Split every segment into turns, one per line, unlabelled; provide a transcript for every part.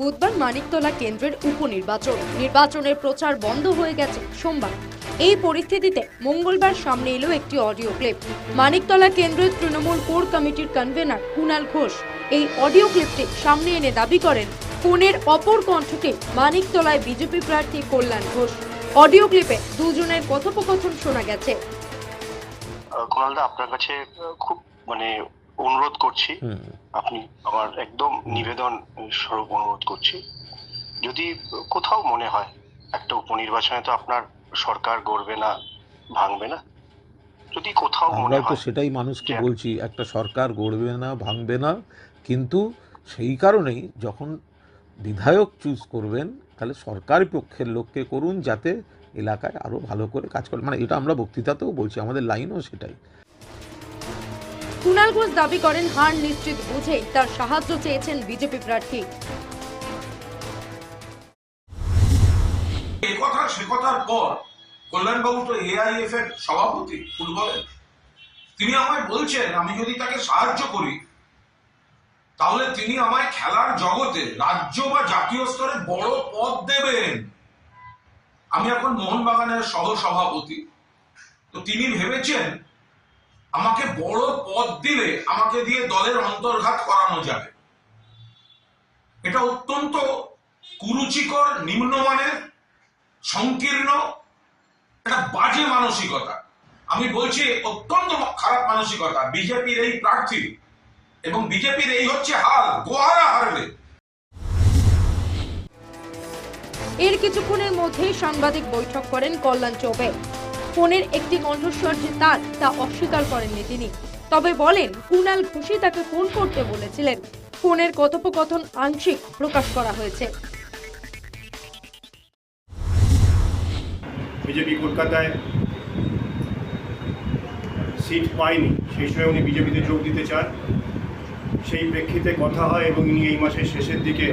বুধবার মানিকতলা কেন্দ্রের উপনির্বাচন। নির্বাচনের প্রচার বন্ধ হয়ে গেছে সোমবার। এই পরিস্থিতিতে মঙ্গলবার সামনে এলো একটি অডিও ক্লিপ। মানিকতলা কেন্দ্রের তৃণমূল কোর কমিটির কনভেনার কুণাল ঘোষ এই অডিও ক্লিপটি সামনে এনে দাবি করেন, ফোনের অপর কণ্ঠকে মানিকতলায় বিজেপি প্রার্থী কল্যাণ ঘোষ। অডিও ক্লিপে দুজনের কথোপকথন শোনা গেছে।
আপনার কাছে খুব মানে অনুরোধ করছি। আপনি আমার একদম নিবেদন স্বরূপ অনুরোধ করছি। যদি কোথাও মনে হয় একটা উপনির্বাচনে তো আপনার সরকার গড়বে না ভাঙবে না যদি কোথাও মনে
আমরাও তো
হয়
সেটাই মানুষকে বলছি একটা সরকার গড়বে না ভাঙবে না কিন্তু সেই কারণেই যখন বিধায়ক চুজ করবেন তাহলে সরকারি পক্ষের লোককে করুন যাতে এলাকায় আরও ভালো করে কাজ করে। মানে এটা আমরা বক্তৃতাতেও বলছি আমাদের লাইনও সেটাই।
কুণাল ঘোষ দাবি করেন, হার নিশ্চিত বুঝেই তার সাহায্য চেয়েছেন বিজেপি প্রার্থী।
এর সভাপতি তিনি আমায় বলছেন, আমি যদি তাকে সাহায্য করি, তাহলে তিনি আমায় খেলার জগতে রাজ্য বা জাতীয় স্তরে বড় পদ দেবেন। আমি এখন মোহনবাগানের সহ সভাপতি তো তিনি ভেবেছেন আমাকে বড় পদ দিলে আমাকে দিয়ে দলের অন্তর্ঘাত করানো যাবে। এটা অত্যন্ত কুরুচিকর, নিম্নমানের, সংকীর্ণ, একটা বাজে মানসিকতা। আমি বলছি অত্যন্ত খারাপ মানসিকতা। বিজেপির এই প্রার্থী এবং বিজেপির এই হচ্ছে হাল গোহারা হারবে।
এর কিছুক্ষণের মধ্যেই সাংবাদিক বৈঠক করেন কল্যাণ চৌবে। ফোনের একটি কণ্ঠস্বর যে তার, তা অস্বীকার করেননি তিনি। তবে বলেন কুণাল ঘোষই তাকে ফোন করতে বলেছিলেন। ফোনের কথোপকথন আংশিক প্রকাশ করা হয়েছে।
বিজেপি কলকাতায় সিট পায়নি, সেই সময় উনি বিজেপিতে যোগ দিতে চান। সেই প্রেক্ষিতে কথা হয় এবং উনি এই মাসের শেষের দিকে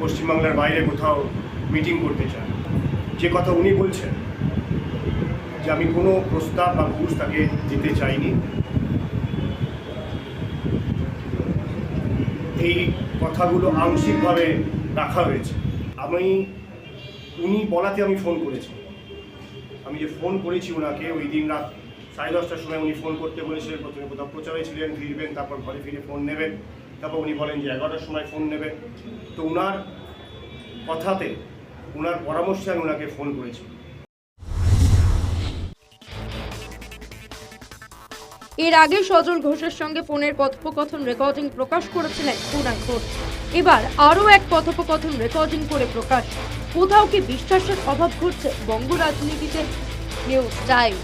পশ্চিমবাংলার বাইরে কোথাও মিটিং করতে চান। যে কথা উনি বলছেন যে আমি কোনো প্রস্তাব বা ঘুষ তাকে দিতে চাইনি। এই কথাগুলো আংশিকভাবে রাখা হয়েছে। আমি, উনি বলাতে আমি ফোন করেছি। আমি যে ফোন করেছি ওনাকে, ওই দিন রাত সাড়ে দশটার সময় উনি ফোন করতে বলেছিলেন প্রথমে কোথাও প্রচারে ছিলেন, ফিরবেন, তারপর ঘরে ফিরে ফোন নেবেন, তারপর উনি বলেন যে এগারোটার সময় ফোন নেবেন। তো ওনার কথাতে ওনার পরামর্শে আমি ওনাকে ফোন করেছি।
এর আগে সজল ঘোষের সঙ্গে ফোনের কথোপকথন রেকর্ডিং প্রকাশ করেছিলেন পুনা ঘোষ এবার আরও এক কথোপকথন রেকর্ডিং করে প্রকাশ। কোথাও কি বিশ্বাসের অভাব ঘটছে বঙ্গ রাজনীতিতে? News time